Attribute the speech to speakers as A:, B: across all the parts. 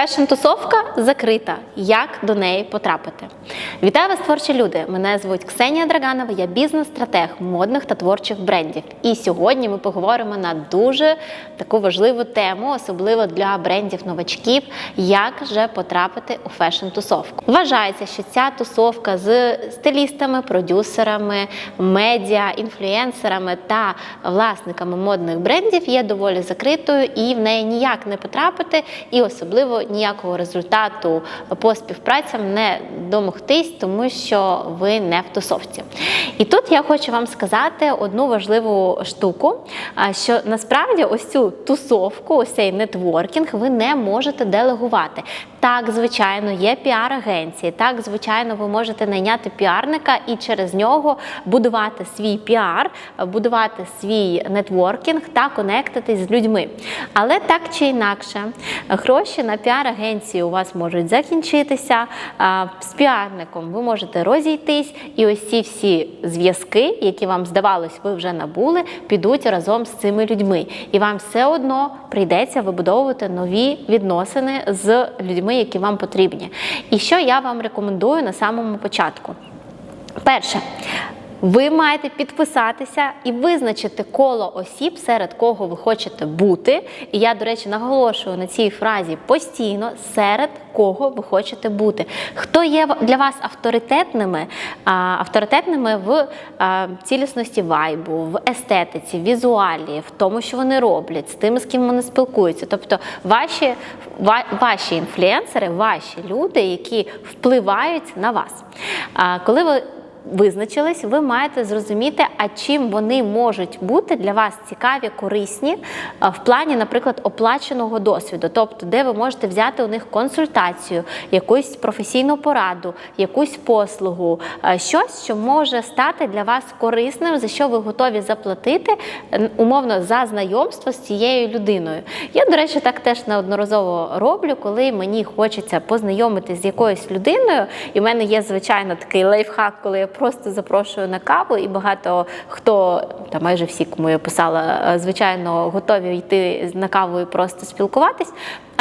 A: Фешн-тусовка закрита. Як до неї потрапити? Вітаю вас, творчі люди! Мене звуть Ксенія Драганова, я бізнес-стратег модних та творчих брендів. І сьогодні ми поговоримо на дуже таку важливу тему, особливо для брендів-новачків, як же потрапити у фешн-тусовку. Вважається, що ця тусовка з стилістами, продюсерами, медіа, інфлюенсерами та власниками модних брендів є доволі закритою і в неї ніяк не потрапити, і особливо ніякого результату по співпрацям не домогтись, тому що ви не в тусовці. І тут я хочу вам сказати одну важливу штуку, що насправді ось цю тусовку, ось цей нетворкінг, ви не можете делегувати. Так, звичайно, є піар-агенції. Так, звичайно, ви можете найняти піарника і через нього будувати свій піар, будувати свій нетворкінг та конектитись з людьми. Але так чи інакше, гроші на піар-агенції у вас можуть закінчитися. З піарником ви можете розійтись, і ось ці всі зв'язки, які вам здавалось, ви вже набули, підуть разом з цими людьми. І вам все одно прийдеться вибудовувати нові відносини з людьми, які вам потрібні. І що я вам рекомендую на самому початку? Перше, ви маєте підписатися і визначити коло осіб, серед кого ви хочете бути. І я, до речі, наголошую на цій фразі постійно, серед кого ви хочете бути. Хто є для вас авторитетними, авторитетними в цілісності вайбу, в естетиці, візуалі, в тому, що вони роблять, з тими, з ким вони спілкуються. Тобто ваші, ва- ваші інфлюенсери, ваші люди, які впливають на вас. Коли ви визначились, ви маєте зрозуміти, а чим вони можуть бути для вас цікаві, корисні в плані, наприклад, оплаченого досвіду, тобто, де ви можете взяти у них консультацію, якусь професійну пораду, якусь послугу, щось, що може стати для вас корисним, за що ви готові заплатити умовно за знайомство з цією людиною. Я, до речі, так теж неодноразово роблю, коли мені хочеться познайомитись з якоюсь людиною, і в мене є звичайно такий лайфхак, коли я просто запрошую на каву, і багато хто, та майже всі, кому я писала, е, звичайно, готові йти на каву і просто спілкуватись.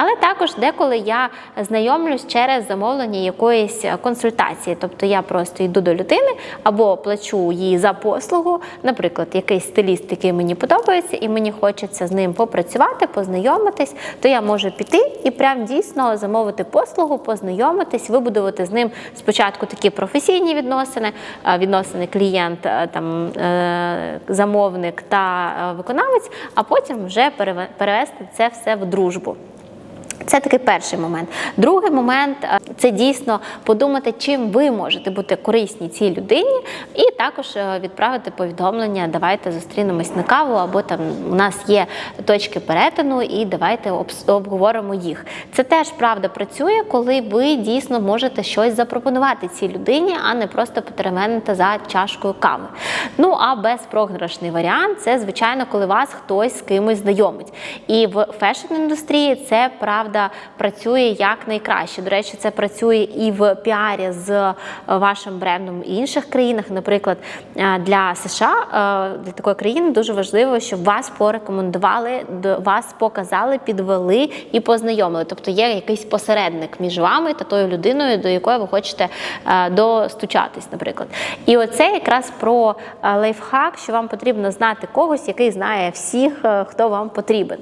A: Але також деколи я знайомлюсь через замовлення якоїсь консультації. Тобто я просто йду до людини або плачу їй за послугу, наприклад, якийсь стиліст, який мені подобається, і мені хочеться з ним попрацювати, познайомитись, то я можу піти і прям дійсно замовити послугу, познайомитись, вибудувати з ним спочатку такі професійні відносини, е, відносини клієнт, е, там е, замовник та виконавець, а потім вже перевести це все в дружбу. Це такий перший момент. Другий момент е, це дійсно подумати, чим ви можете бути корисні цій людині, і також е, відправити повідомлення. Давайте зустрінемось на каву, або там у нас є точки перетину, і давайте обговоримо їх. Це теж правда працює, коли ви дійсно можете щось запропонувати цій людині, а не просто потеревенити за чашкою кави. Ну а безпрограшний варіант це звичайно, коли вас хтось з кимось знайомить. І в фешн-індустрії це правда працює як найкраще. До речі, це працює і в піарі з е, вашим брендом в інших країнах. Наприклад, е, для США е, для такої країни дуже важливо, щоб вас порекомендували, вас показали, підвели і познайомили. Тобто є якийсь посередник між вами та тою людиною, до якої ви хочете достучатись, наприклад. І оце якраз про лайфхак, що вам потрібно знати когось, який знає всіх, хто вам потрібен.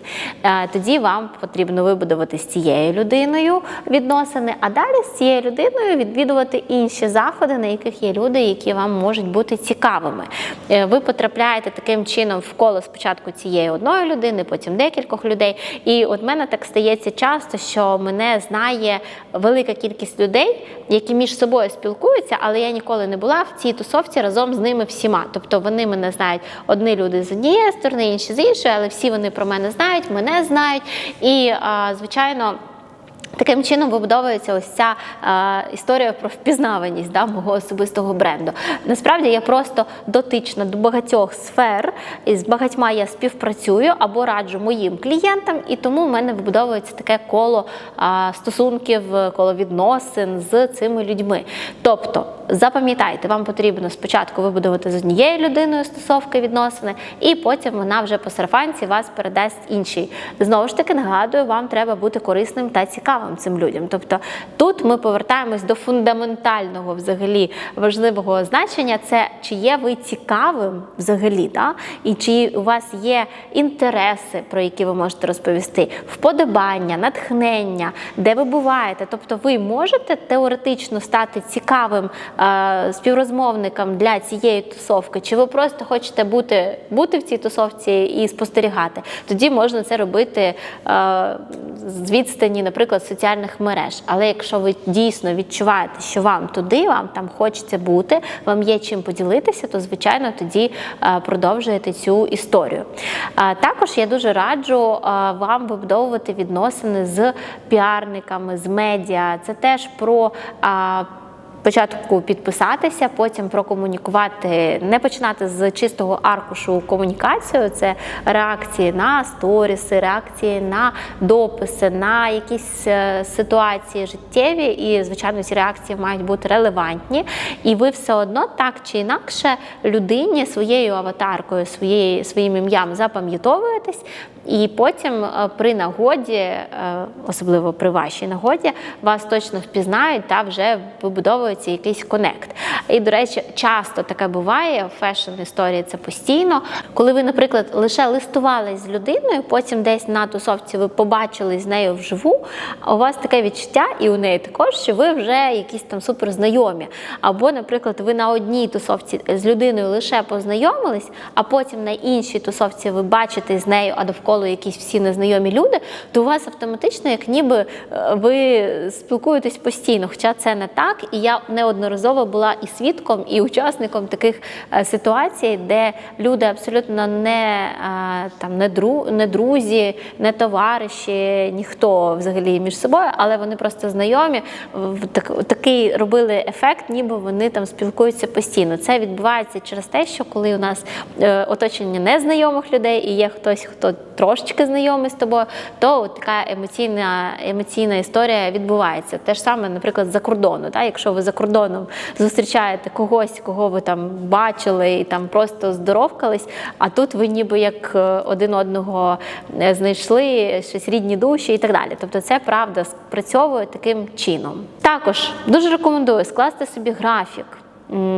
A: Тоді вам потрібно вибудувати цією людиною відносини, а далі з цією людиною відвідувати інші заходи, на яких є люди, які вам можуть бути цікавими. Е, Ви потрапляєте таким чином в коло спочатку цієї одної людини, потім декількох людей. І от мене так стається часто, що мене знає велика кількість людей, які між собою спілкуються, але я ніколи не була в цій тусовці разом з ними всіма. Тобто вони мене знають одні люди з однієї сторони, інші з іншої, але всі вони про мене знають, мене знають. І, а, звичайно. Таким чином вибудовується ось ця е, історія про впізнаваність да, мого особистого бренду. Насправді я просто дотична до багатьох сфер, і з багатьма я співпрацюю або раджу моїм клієнтам, і тому в мене вибудовується таке коло е, стосунків, коло відносин з цими людьми. Тобто, запам'ятайте, вам потрібно спочатку вибудувати з однією людиною стосовки відносини, і потім вона вже по сарафанці вас передасть іншій. Знову ж таки, нагадую, вам треба бути корисним та цікавим. Цікавим цим людям. Тобто тут ми повертаємось до фундаментального взагалі важливого значення: це чи є ви цікавим взагалі, да? і чи у вас є інтереси, про які ви можете розповісти, вподобання, натхнення, де ви буваєте. Тобто, ви можете теоретично стати цікавим е, співрозмовником для цієї тусовки, чи ви просто хочете бути, бути в цій тусовці і спостерігати. Тоді можна це робити е, з відстані, наприклад, соціальних мереж. Але якщо ви дійсно відчуваєте, що вам туди, вам там хочеться бути, вам є чим поділитися, то звичайно тоді е, продовжуєте цю історію. Е, Також я дуже раджу е, вам вибудовувати відносини з піарниками, з медіа. Це теж про. Спочатку підписатися, потім прокомунікувати, не починати з чистого аркушу комунікацію. Це реакції на сторіси, реакції на дописи, на якісь е, ситуації життєві. І, звичайно, ці реакції мають бути релевантні. І ви все одно так чи інакше людині своєю аватаркою, своєю, своїм ім'ям запам'ятовуєтесь. І потім е, при нагоді, е, особливо при вашій нагоді, вас точно впізнають та вже вибудовується якийсь конект. І, до речі, часто таке буває в фешн історії це постійно. Коли ви, наприклад, лише листувались з людиною, потім десь на тусовці ви побачили з нею вживу, у вас таке відчуття, і у неї також, що ви вже якісь там суперзнайомі. Або, наприклад, ви на одній тусовці з людиною лише познайомились, а потім на іншій тусовці ви бачите з нею, а довкола якісь всі незнайомі люди, то у вас автоматично, як ніби е, ви спілкуєтесь постійно. Хоча це не так, і я неодноразово була і свідком, і учасником таких е, ситуацій, де люди абсолютно не е, там не дру, не друзі, не товариші, ніхто взагалі між собою, але вони просто знайомі. Так- такий робили ефект, ніби вони там спілкуються постійно. Це відбувається через те, що коли у нас оточення незнайомих людей і є хтось, хто трошечки знайомий з тобою, то от така емоційна, емоційна історія відбувається. Те ж саме, наприклад, за кордону. Так? Якщо ви за кордоном зустрічаєте когось, кого ви там бачили і там просто здоровкались, а тут ви ніби як е, один одного е, знайшли щось рідні душі і так далі. Тобто це правда спрацьовує таким чином. Також дуже рекомендую скласти собі графік.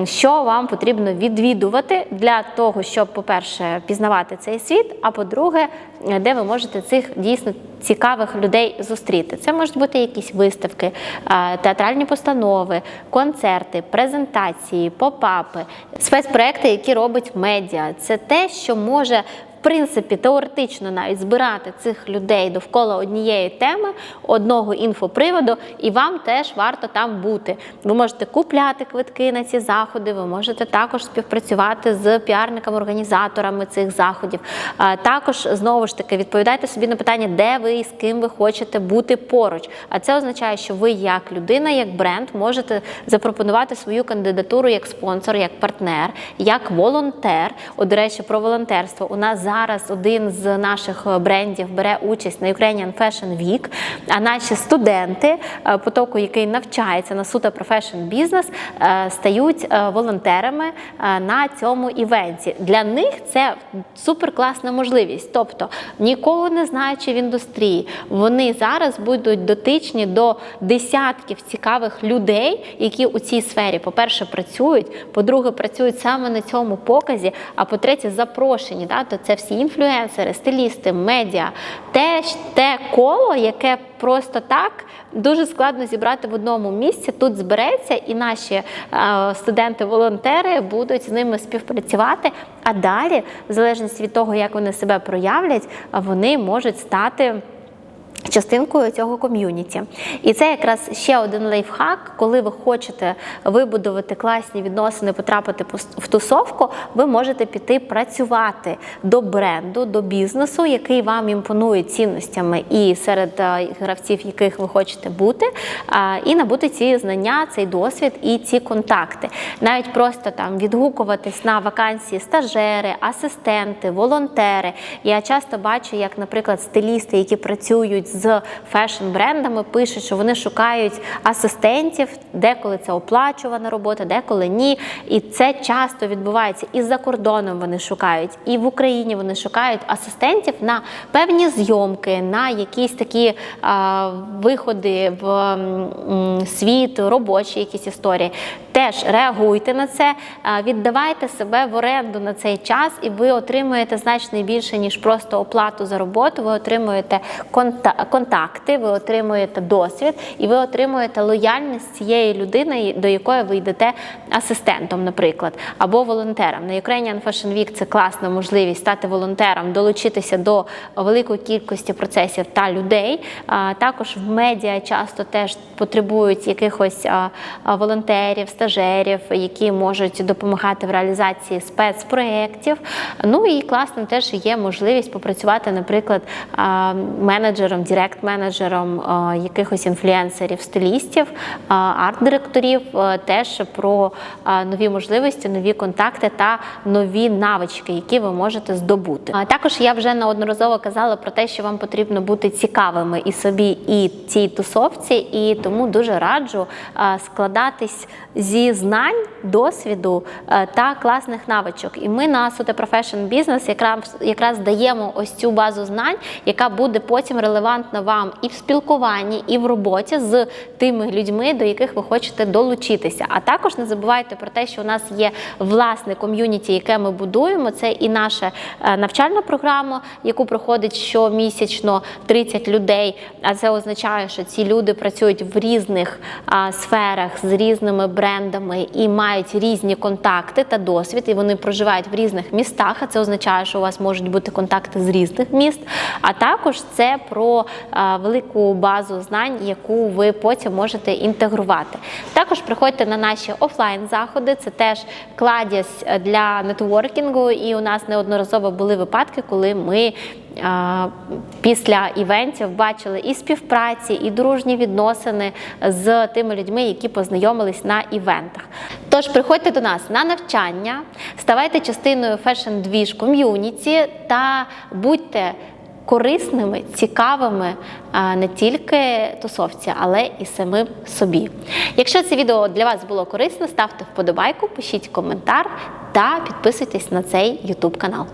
A: Що вам потрібно відвідувати для того, щоб, по-перше, пізнавати цей світ, а по-друге, де ви можете цих дійсно цікавих людей зустріти. Це можуть бути якісь виставки, е, театральні постанови, концерти, презентації, попапи, спецпроекти, які робить медіа. Це те, що може принципі, теоретично навіть збирати цих людей довкола однієї теми, одного інфоприводу, і вам теж варто там бути. Ви можете купляти квитки на ці заходи, ви можете також співпрацювати з піарниками-організаторами цих заходів. Також знову ж таки відповідайте собі на питання, де ви і з ким ви хочете бути поруч. А це означає, що ви як людина, як бренд, можете запропонувати свою кандидатуру як спонсор, як партнер, як волонтер. От, до речі, про волонтерство. У нас зараз один з наших брендів бере участь на Ukrainian Fashion Week, а наші студенти е, потоку, який навчається на суто профешн бізнес, е, стають е, волонтерами е, на цьому івенті. Для них це суперкласна можливість. Тобто нікого не знаючи в індустрії, вони зараз будуть дотичні до десятків цікавих людей, які у цій сфері, по-перше, працюють, по-друге, працюють саме на цьому показі, а по-третє, запрошені. Да? То це всі інфлюенсери, стилісти, медіа, те, те коло, яке просто так дуже складно зібрати в одному місці. Тут збереться, і наші е, студенти-волонтери будуть з ними співпрацювати. А далі, в залежності від того, як вони себе проявлять, вони можуть стати. Частинкою цього ком'юніті, і це якраз ще один лайфхак. Коли ви хочете вибудувати класні відносини, потрапити в тусовку, ви можете піти працювати до бренду, до бізнесу, який вам імпонує цінностями, і серед е, гравців, яких ви хочете бути, і набути ці знання, цей досвід і ці контакти. Навіть просто там відгукуватись на вакансії стажери, асистенти, волонтери. Я часто бачу, як, наприклад, стилісти, які працюють з фешн-брендами, пишуть, що вони шукають асистентів, деколи це оплачувана робота, деколи ні. І це часто відбувається і за кордоном вони шукають, і в Україні вони шукають асистентів на певні зйомки, на якісь такі а, виходи в м, світ, робочі якісь історії. Теж реагуйте на це, віддавайте себе в оренду на цей час, і ви отримуєте значно більше, ніж просто оплату за роботу. Ви отримуєте конта- контакти, ви отримуєте досвід і ви отримуєте лояльність цієї людини, до якої ви йдете асистентом, наприклад, або волонтером. На Ukrainian Fashion Week це класна можливість стати волонтером, долучитися до великої кількості процесів та людей. Також в медіа часто теж потребують якихось волонтерів, стажерів, які можуть допомагати в реалізації спецпроєктів. Ну і класно теж є можливість попрацювати, наприклад, менеджером, директ-менеджером якихось інфлюенсерів, стилістів, а, арт-директорів, теж про нові можливості, нові контакти та нові навички, які ви можете здобути. Також я вже неодноразово казала про те, що вам потрібно бути цікавими і собі, і цій тусовці, і тому дуже раджу складатись зі знань, досвіду та класних навичок. І ми на Sute Profession Business якраз якраз даємо ось цю базу знань, яка буде потім релевантна вам і в спілкуванні, і в роботі з тими людьми, до яких ви хочете долучитися. А також не забувайте про те, що у нас є власне ком'юніті, яке ми будуємо. Це і наша е, навчальна програма, яку проходить щомісячно 30 людей. А це означає, що ці люди працюють в різних сферах з різними брендами і мають різні контакти та досвід, і вони проживають в різних містах. А це означає, що у вас можуть бути контакти з різних міст. А також це про велику базу знань, яку ви потім можете інтегрувати. Також приходьте на наші офлайн заходи. Це теж кладязь для нетворкінгу, і у нас неодноразово були випадки, коли ми. Після івентів бачили і співпраці, і дружні відносини з тими людьми, які познайомились на івентах. Тож приходьте до нас на навчання, ставайте частиною Fashion Двіж ком'юніті та будьте корисними, цікавими не тільки тусовці, але і самим собі. Якщо це відео для вас було корисне, ставте вподобайку, пишіть коментар та підписуйтесь на цей YouTube канал.